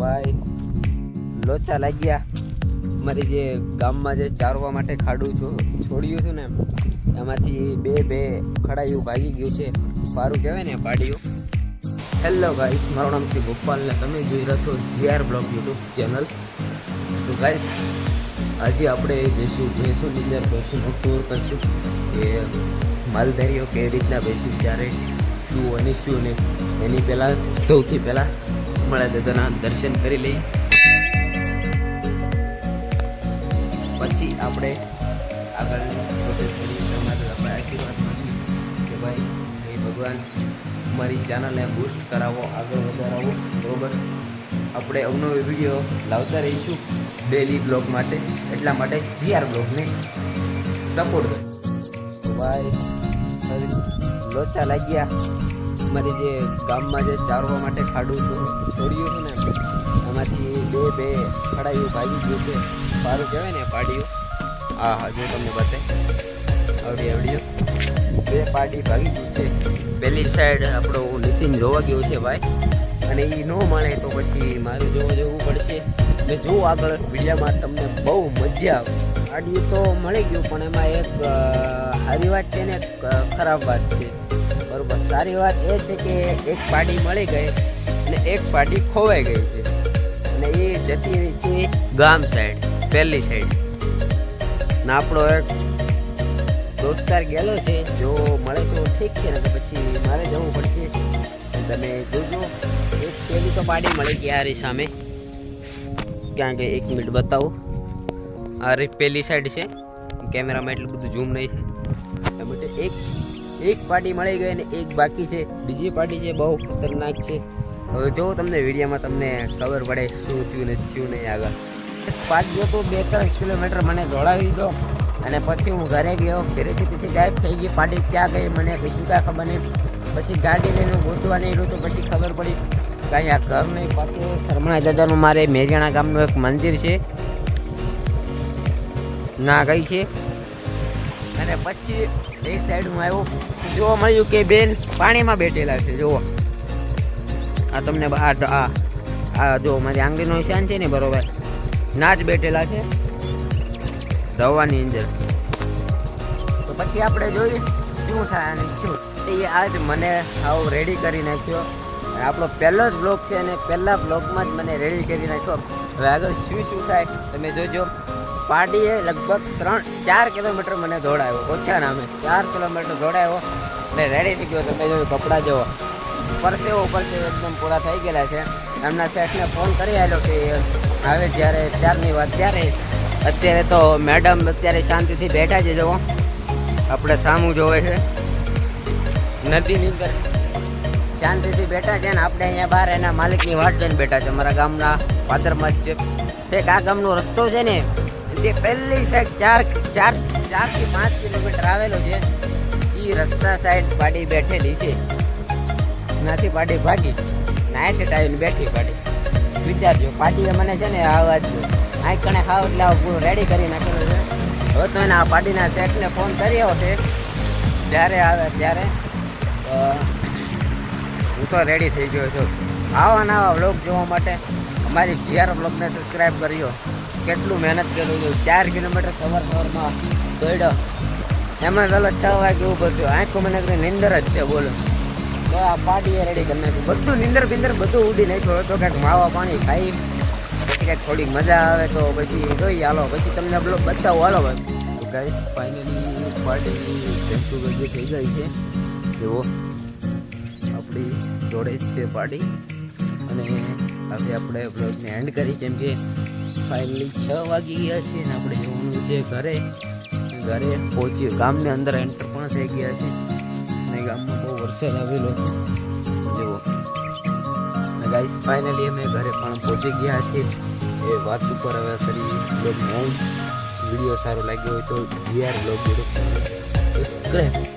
ભાઈ, લોચા લાગ્યા. મારી જે ગામમાં જે ચારવા માટે ખાડું છો, છોડ્યું છું ને એમાંથી બે બે ખડાયું ભાગી ગયું છે. પારું કહેવાય ને, પાડિયું. હેલો ગાઈસ મારું નામ છે ગોપાલ ને તમે જોઈ રહ્યા છો G R blog YouTube channel. તો ગાઈસ આજે આપણે જઈશું ભેંસોની અંદર ભેંસોનું ટૂર કરશું કે માલધારીઓ કેવી રીતના બેસી ત્યારે શું અને શું નહીં એની પહેલાં સૌથી પહેલાં મળે દાદાના દર્શન કરી લઈ પછી આપણે આગળની આપણે આશીર્વાદ કે ભાઈ, હે ભગવાન મારી ચેનલને બૂસ્ટ કરાવો, આગળ વધારાવો, બરોબર? આપણે અવનવી વીડિયો લાવતા રહીશું ડેલી બ્લોગ માટે. એટલા માટે જીઆર બ્લોગને સપોર્ટ કરો. ભાઈ લોચા લાગ્યા. મારી જે ગામમાં જે ચારવા માટે ખાડું છોડ્યું હતું ને એમાંથી બે બે ખડાયું ભાગી ગયું છે. સારું કહેવાય ને પાડ્યું હા હા, જો તમને બતાવે આવડી આવડ્યું બે પાડી ભાગી ગયું છે. પેલી સાઈડ આપણો નીતિન જોવા ગયો છે ભાઈ. અને એ ન મળે તો પછી મારું જોવા જવું પડશે. ને જો આગળ વિડીયામાં તમને બહુ મજા આવે પાડિયું તો મળી ગયું, પણ એમાં એક સારી વાત છે ને, એક ખરાબ વાત છે. સારી વાત એ છે કે એક પાડી મળી ગઈ અને એક પાડી ખોવાઈ ગઈ છે. અને એ જતી રહી છે ગામ સાઈડ, પહેલી સાઈડ. ને આપણો એક દોસ્તાર ગયેલો છે, જો મળે તો ઠીક છે ને તો પછી મારે જવું પડશે. તમે જોજો. એક પેલી તો પાડી મળી ગઈ આરી સામે. ક્યાં કે એક મિનિટ બતાવું. આ પેલી સાઈડ છે. કેમેરામાં એટલું બધું ઝૂમ નહીં છે એ માટે એક એક પાર્ટી મળી ગઈ અને એક બાકી છે. બીજી પાર્ટી છે, બહુ ખતરનાક છે. હવે જો તમને વિડીયોમાં તમને ખબર પડે શું થયું ને થયું નહીં આગળ. પાંચ ગયો તો બે ત્રણ કિલોમીટર મને દોડાવી દો. અને પછી હું ઘરે ગયો. ઘરેથી પછી ગાયબ થઈ ગઈ. પાર્ટી ક્યાં ગઈ મને કશું કાંઈ ખબર નહીં. પછી ગાડી લઈને ગોતવા નહીં તો પછી ખબર પડી કાંઈ આ ઘર નહીં, પાછું શરમણા દાદાનું મારે મેરિયાણા ગામનું એક મંદિર છે. ના ગઈ છે. અને પછી એ સાઈડ હું આવ્યો. જોવા મળ્યું કે બેન પાણીમાં બેઠેલા છે, જુઓ. આ તમને આ આ આ જો મારી આંગળીનો નિશાન છે ને બરોબર. ના જ બેઠેલા છે. દવાની અંદર. તો પછી આપણે જોઈએ શું થાય અને શું. એ આજ મને આવો રેડી કરી નાખ્યો. આપણો પહેલો જ બ્લોગ છે અને પહેલા બ્લોગમાં જ મને રેડી કરી નાખ્યો. હવે આગળ શું શું થાય તમે જોજો. પાર્ટીએ લગભગ ત્રણ, ચાર કિલોમીટર મને દોડાયો. ઓછા નામે. ચાર કિલોમીટર દોડાયો અને રેડી થઈ ગયો. તમે જોયું કપડાં જેવો. પરસેવો પરસેવો એકદમ પૂરા થઈ ગયેલા છે. એમના શેઠને ફોન કરી આવ્યો કે હવે જ્યારે ત્યારની વાત ત્યારે. અત્યારે તો મેડમ અત્યારે શાંતિથી બેઠા છે જવો આપણે સામું જોવે છે. નદીની અંદર. શાંતિથી બેઠા છે ને આપણે અહીંયા બહાર એના માલિકની વાટ જોઈને બેઠા છે. અમારા ગામના પાદરમાં જ છે. એક આ ગામનો રસ્તો છે ને તે પહેલી સાઈડ ચાર ચાર ચારથી પાંચ કિલોમીટર આવેલો છે. એ રસ્તા સાઈડ પાડી બેઠેલી છે. નાથી પાડી ભાગી. નાઈટ આવીને બેઠી પાડી. વિચારજો પાટીએ મને છે ને આવા જ આઈ કણે ખાવ એટલે આવું પૂરું રેડી કરી નાખેલું છે. હવે તો એને આ પાટીના શેઠને ફોન કર્યો છે. જ્યારે આવે ત્યારે હું તો રેડી થઈ ગયો છું. આવા નવા વ્લોગ જોવા માટે અમારી જીઆર બ્લોગને સબસ્ક્રાઈબ કર્યો કેટલું મહેનત કર્યું હતું ચાર કિલોમીટર સવાર સવારમાં દોડ્યો. એમાં પેલો છ વાગે ઊભો થયો. આંખો મને કંઈ નિંદર જ છે, બોલો. તો આ પાર્ટીએ રેડી કરી નાખ્યું બધું નિંદર બિંદર બધું ઉડી નાખ્યું. તો કાંઈક માવા પાણી ખાઈ, પછી કાંઈક થોડીક મજા આવે તો પછી જોઈએ હાલો. પછી તમને બ્લોગ બતાવું. હાલો બસ ગાઈસ ફાઇનલી પાર્ટી થઈ ગઈ છે. જુઓ આપણી જોડે જ છે પાર્ટી. અને આજે આપણે બ્લોગને એન્ડ કરી કેમ કે ફાઇનલી છ વાગી ગયા છે અને આપણે જવાનું છે ઘરે. ઘરે પહોંચીએ ગામની અંદર એન્ટર પણ થઈ ગયા છે. અને ગામમાં બહુ વરસાદ આવેલો જુઓ. ગાઈસ ફાઇનલી અમે ઘરે પણ પહોંચી ગયા છીએ. એ વાત ઉપર હવે કરી બ્લોગ વીડિયો સારો લાગ્યો હોય તો જીઆર બ્લોગ સબસ્ક્રાઈબ